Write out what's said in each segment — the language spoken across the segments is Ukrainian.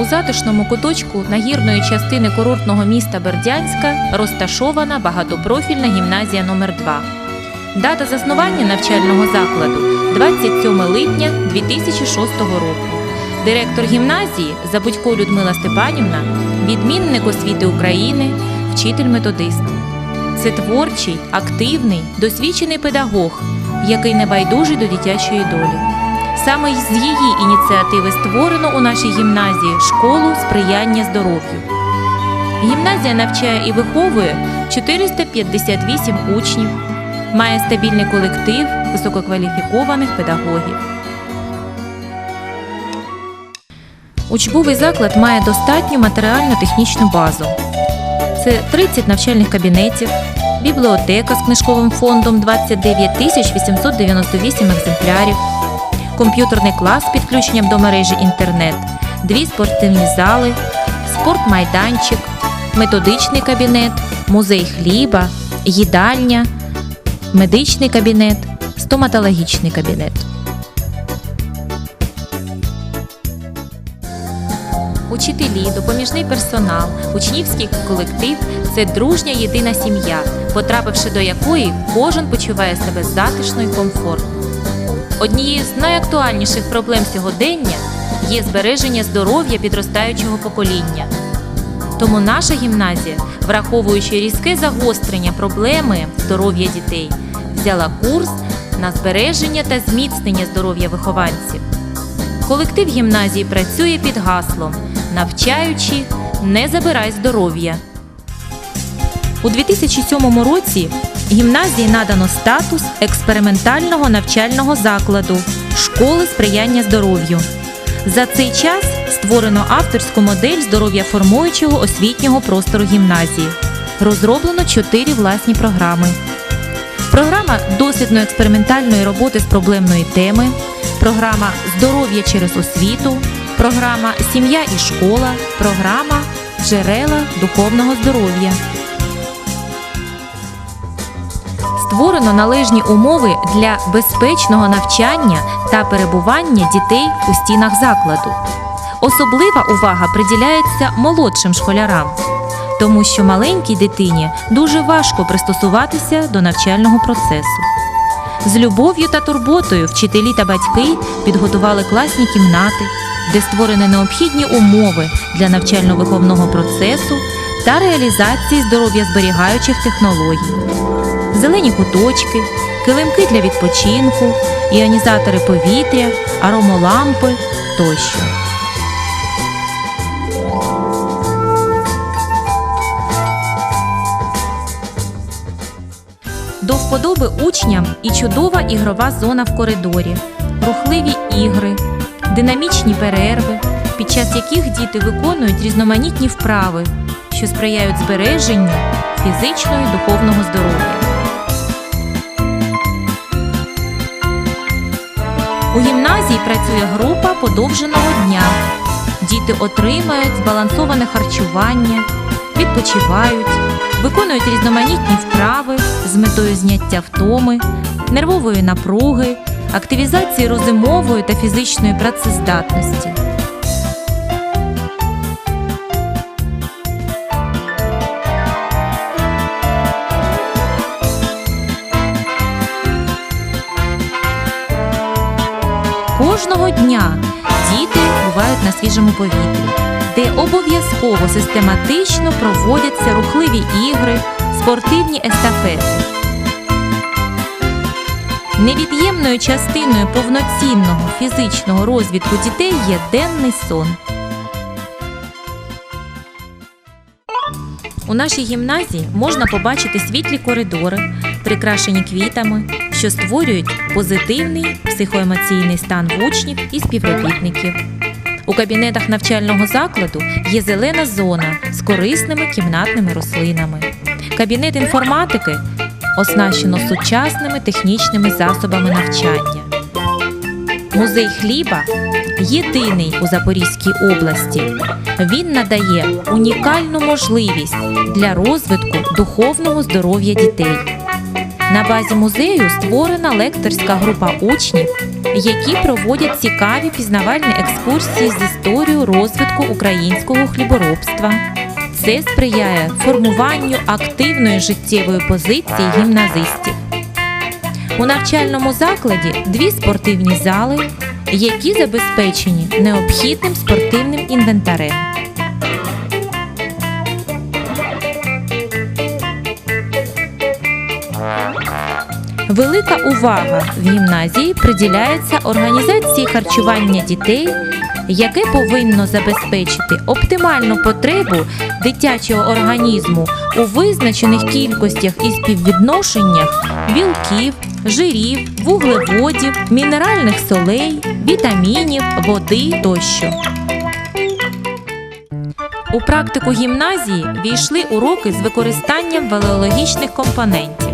У затишному куточку нагірної частини курортного міста Бердянська розташована багатопрофільна гімназія номер 2 Дата заснування навчального закладу 27 липня 2006 року. Директор гімназії Забудько Людмила Степанівна, відмінник освіти України, вчитель-методист. Це творчий, активний, досвідчений педагог, який не байдужий до дитячої долі. Саме з її ініціативи створено у нашій гімназії школу сприяння здоров'ю. Гімназія навчає і виховує 458 учнів, має стабільний колектив висококваліфікованих педагогів. Учбовий заклад має достатню матеріально-технічну базу. Це 30 навчальних кабінетів, бібліотека з книжковим фондом 29 тисяч 898 екземплярів, комп'ютерний клас з підключенням до мережі інтернет, дві спортивні зали, спортмайданчик, методичний кабінет, музей хліба, їдальня, медичний кабінет, стоматологічний кабінет. Учителі, допоміжний персонал, учнівський колектив це дружня єдина сім'я, потрапивши до якої кожен почуває себе затишно і комфортно. Однією з найактуальніших проблем сьогодення є збереження здоров'я підростаючого покоління. Тому наша гімназія, враховуючи різке загострення проблеми здоров'я дітей, взяла курс на збереження та зміцнення здоров'я вихованців. Колектив гімназії працює під гаслом Навчаючи, не забирай здоров'я. У 2007 році гімназії надано статус експериментального навчального закладу школи сприяння здоров'ю. За цей час створено авторську модель здоров'я формуючого освітнього простору гімназії. Розроблено чотири власні програми. Програма дослідно-експериментальної роботи з проблемної теми, програма Здоров'я через освіту, програма Сім'я і школа, програма Джерела духовного здоров'я. Створено належні умови для безпечного навчання та перебування дітей у стінах закладу. Особлива увага приділяється молодшим школярам, тому що маленькій дитині дуже важко пристосуватися до навчального процесу. З любов'ю та турботою вчителі та батьки підготували класні кімнати, де створені необхідні умови для навчально-виховного процесу та реалізації здоров'я зберігаючих технологій зелені куточки, килимки для відпочинку, іонізатори повітря, аромолампи тощо. До вподоби учням і чудова ігрова зона в коридорі, рухливі ігри, динамічні перерви, під час яких діти виконують різноманітні вправи, що сприяють збереженню фізичного і духовного здоров'я. У гімназії працює група подовженого дня. Діти отримають збалансоване харчування, відпочивають, виконують різноманітні вправи з метою зняття втоми, нервової напруги, активізації розумової та фізичної працездатності. Кожного дня діти бувають на свіжому повітрі, де обов'язково систематично проводяться рухливі ігри, спортивні естафети. Невід'ємною частиною повноцінного фізичного розвитку дітей є денний сон. У нашій гімназії можна побачити світлі коридори, прикрашені квітами, що створюють позитивний психоемоційний стан в учнів і співробітників. У кабінетах навчального закладу є зелена зона з корисними кімнатними рослинами. Кабінет інформатики оснащено сучасними технічними засобами навчання. Музей хліба єдиний у Запорізькій області. Він надає унікальну можливість для розвитку духовного здоров'я дітей. На базі музею створена лекторська група учнів, які проводять цікаві пізнавальні екскурсії з історією розвитку українського хліборобства. Це сприяє формуванню активної життєвої позиції гімназистів. У навчальному закладі дві спортивні зали, які забезпечені необхідним спортивним інвентарем. Велика увага в гімназії приділяється організації харчування дітей, яке повинно забезпечити оптимальну потребу дитячого організму у визначених кількостях і співвідношеннях білків, жирів, вуглеводів, мінеральних солей, вітамінів, води тощо. У практику гімназії війшли уроки з використанням валеологічних компонентів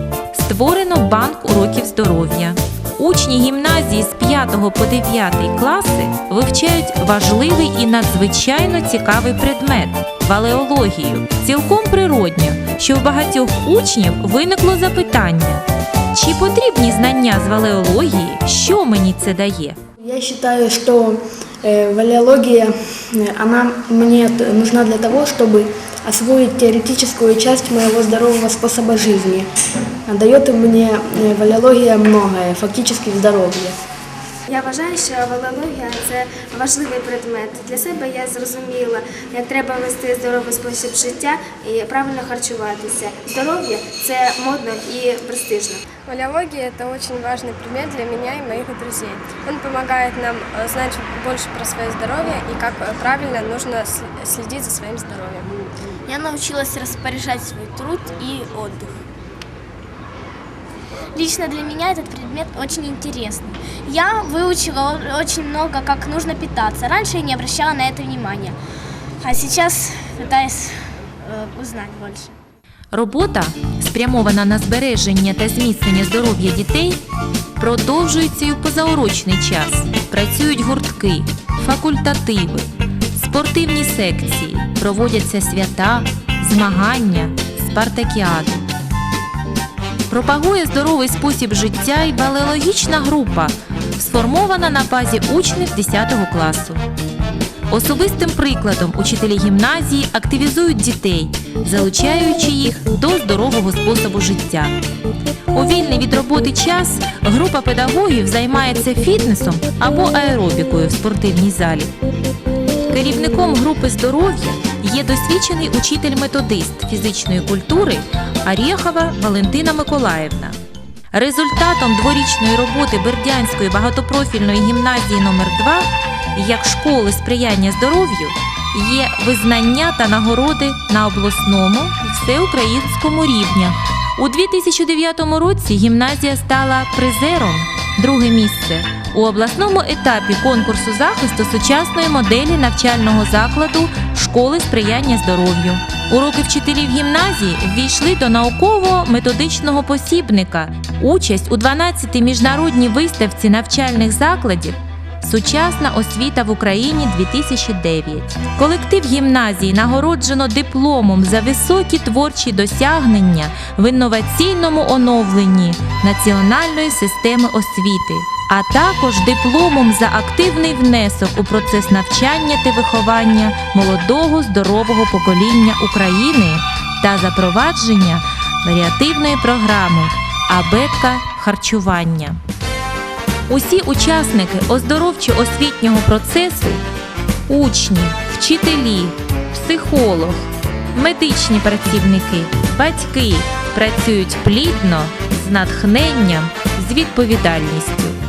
Створено банк уроків здоров'я. Учні гімназії з 5 по 9 класи вивчають важливий і надзвичайно цікавий предмет валеологію. Цілком природньо, що в багатьох учнів виникло запитання: чи потрібні знання з валеології, що мені це дає? Я считаю, что э, валеология, э, она мне т- нужна для того, чтобы освоить теоретическую часть моего здорового способа жизни. А Дает мне э, валеология многое, фактически здоровье. Я вважаю, що валеологія це важливий предмет. Для себе я зрозуміла, як треба вести здоровий спосіб життя і правильно харчуватися. Здоров'я це модно і престижно. Валеология – это очень важный предмет для меня и моих друзей. Он помогает нам э, знать больше про свое здоровье и как э, правильно нужно сл- следить за своим здоровьем. Я научилась распоряжать свой труд и отдых. Лично для меня этот предмет очень интересный. Я выучила о- очень много, как нужно питаться. Раньше я не обращала на это внимания, а сейчас пытаюсь э, узнать больше. Робота, спрямована на збереження та зміцнення здоров'я дітей, продовжується і в позаурочний час. Працюють гуртки, факультативи, спортивні секції, проводяться свята, змагання, спартакіади. Пропагує здоровий спосіб життя і балеологічна група, сформована на базі учнів 10 класу. Особистим прикладом учителі гімназії активізують дітей, залучаючи їх до здорового способу життя. У вільний від роботи час група педагогів займається фітнесом або аеробікою в спортивній залі. Керівником групи здоров'я є досвідчений учитель-методист фізичної культури Арєхова Валентина Миколаївна. Результатом дворічної роботи Бердянської багатопрофільної гімназії номер 2 як школи сприяння здоров'ю є визнання та нагороди на обласному і всеукраїнському рівнях. У 2009 році гімназія стала призером друге місце у обласному етапі конкурсу захисту сучасної моделі навчального закладу школи сприяння здоров'ю. Уроки вчителів гімназії ввійшли до науково-методичного посібника. Участь у 12-й міжнародній виставці навчальних закладів Сучасна освіта в Україні 2009. Колектив гімназії нагороджено дипломом за високі творчі досягнення в інноваційному оновленні національної системи освіти, а також дипломом за активний внесок у процес навчання та виховання молодого здорового покоління України та запровадження варіативної програми Абетка харчування. Усі учасники оздоровчо-освітнього процесу, учні, вчителі, психолог, медичні працівники, батьки працюють плідно, з натхненням, з відповідальністю.